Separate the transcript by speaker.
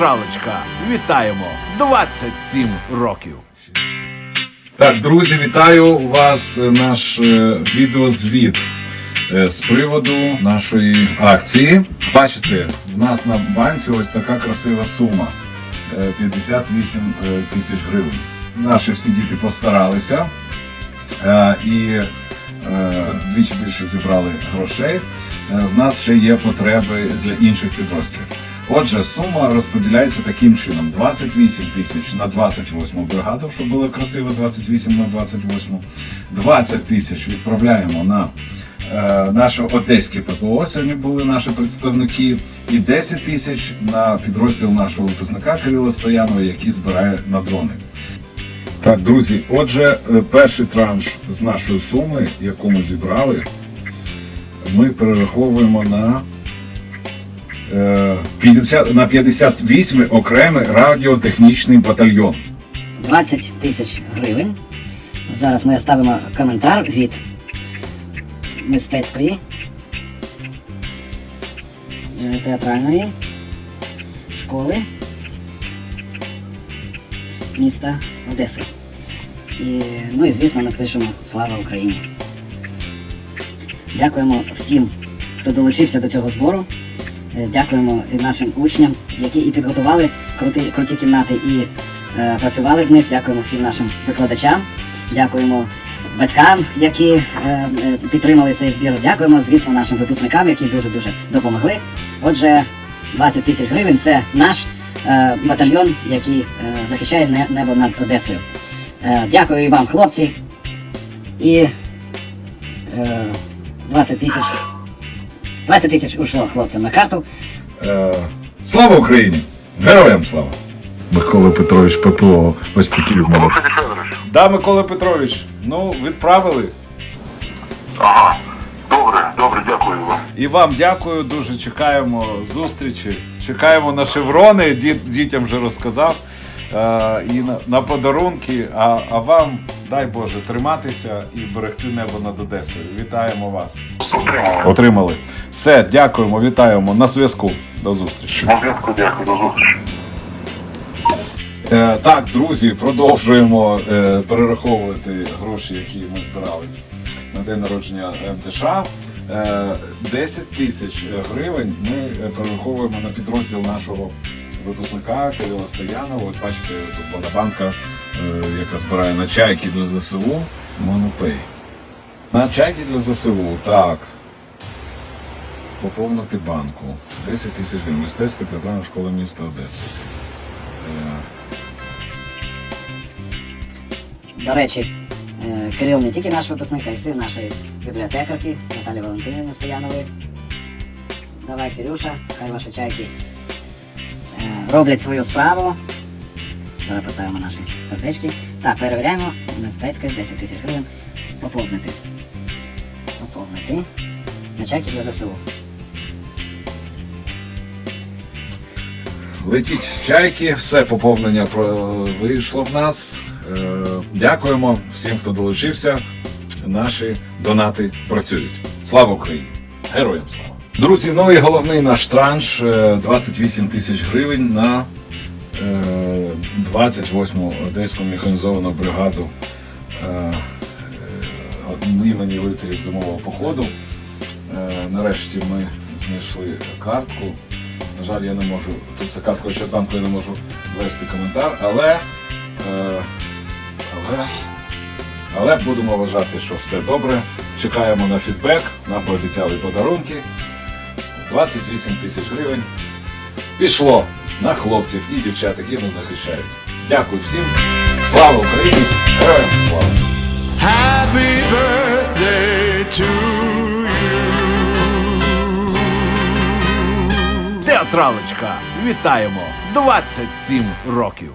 Speaker 1: Театралочка. Вітаємо! 27 років.
Speaker 2: Так, друзі, вітаю вас. е, Наш е, відеозвіт е, з приводу нашої акції. Бачите, в нас на банці ось така красива сума е, 58 е, тисяч гривень. Наші всі діти постаралися і вдвічі більше зібрали грошей. В нас ще є потреби для інших підрозділів. Отже, сума розподіляється таким чином: 28 тисяч на 28 бригаду, щоб було красиво 28 на 28. 20 тисяч відправляємо на е, наше одеське ППО. Сьогодні були наші представники, і 10 тисяч на підрозділ нашого випускника Кирила Стоянова, який збирає на дрони. Так, друзі, отже, е, перший транш з нашої суми, яку ми зібрали, ми перераховуємо на, 50, на 58 окремий радіотехнічний батальйон.
Speaker 3: 20 тисяч гривень. Зараз ми ставимо коментар від мистецької е, театральної школи міста Одеси. І, ну і звісно, напишемо Слава Україні. Дякуємо всім, хто долучився до цього збору. Е, Дякуємо нашим учням, які і підготували круті, круті кімнати і е, працювали в них. Дякуємо всім нашим викладачам. Дякуємо батькам, які е, е, підтримали цей збір. Дякуємо, звісно, нашим випускникам, які дуже-дуже допомогли. Отже, 20 тисяч гривень це наш е, батальйон, який е, захищає не- небо над Одесою. Е, дякую і вам, хлопці. І е, 20 тисяч. 20 тисяч ушло хлопцям на карту.
Speaker 2: Е, слава Україні! Героям слава! Микола Петрович ППО, ось такі в мене. Да, Микола Петрович, ну відправили.
Speaker 4: Ага. Добре, добре, дякую вам.
Speaker 2: І вам дякую, дуже чекаємо зустрічі. Чекаємо на шеврони, діт- дітям вже розказав. Е, і на, на подарунки. А, а вам, дай Боже, триматися і берегти небо над Одесою. Вітаємо вас.
Speaker 4: Отримали.
Speaker 2: Отримали. Все, дякуємо, вітаємо. На зв'язку. До зустрічі.
Speaker 4: На зв'язку дякую, до зустрічі.
Speaker 2: Е, так, друзі, продовжуємо е, перераховувати гроші, які ми збирали на день народження МТШ. Е, 10 тисяч гривень ми е, перераховуємо на підрозділ нашого випускника Кирила Стоянова. Ось бачите, тут монобанка, е, яка збирає на чайки для ЗСУ. Монопей. На чайки для ЗСУ, так. Поповнити банку. 10 тисяч гривень. Мистецька театральна школа міста Одеси. Е,
Speaker 3: До речі, е, Кирил не тільки наш випускник, а й син нашої бібліотекарки Наталі Валентинівни Стоянової. Давай, Кирюша, хай ваші чайки роблять свою справу. Зараз поставимо наші сердечки. Так, перевіряємо. Мистецьке 10 тисяч гривень. Поповнити. Поповнити. На чайки для ЗСУ.
Speaker 2: Летіть чайки, все поповнення вийшло в нас. Е, Дякуємо всім, хто долучився. Наші донати працюють. Слава Україні! Героям слава! Друзі, ну і головний наш транш е, 28 тисяч гривень на е, 28-му Одеську механізовану бригаду е, е, імені лицарів зимового походу. Е, Нарешті ми знайшли картку. На жаль, я не можу. Тут це картка Ощадбанку, я не можу ввести коментар, але, е, але, але будемо вважати, що все добре. Чекаємо на фідбек, нам пообіцяли подарунки. 28 тисяч гривень. Пішло на хлопців і дівчат, які нас захищають. Дякую всім. Слава Україні! Героям слава!
Speaker 5: Happy birthday to you.
Speaker 1: Театралочка. Вітаємо! 27 років.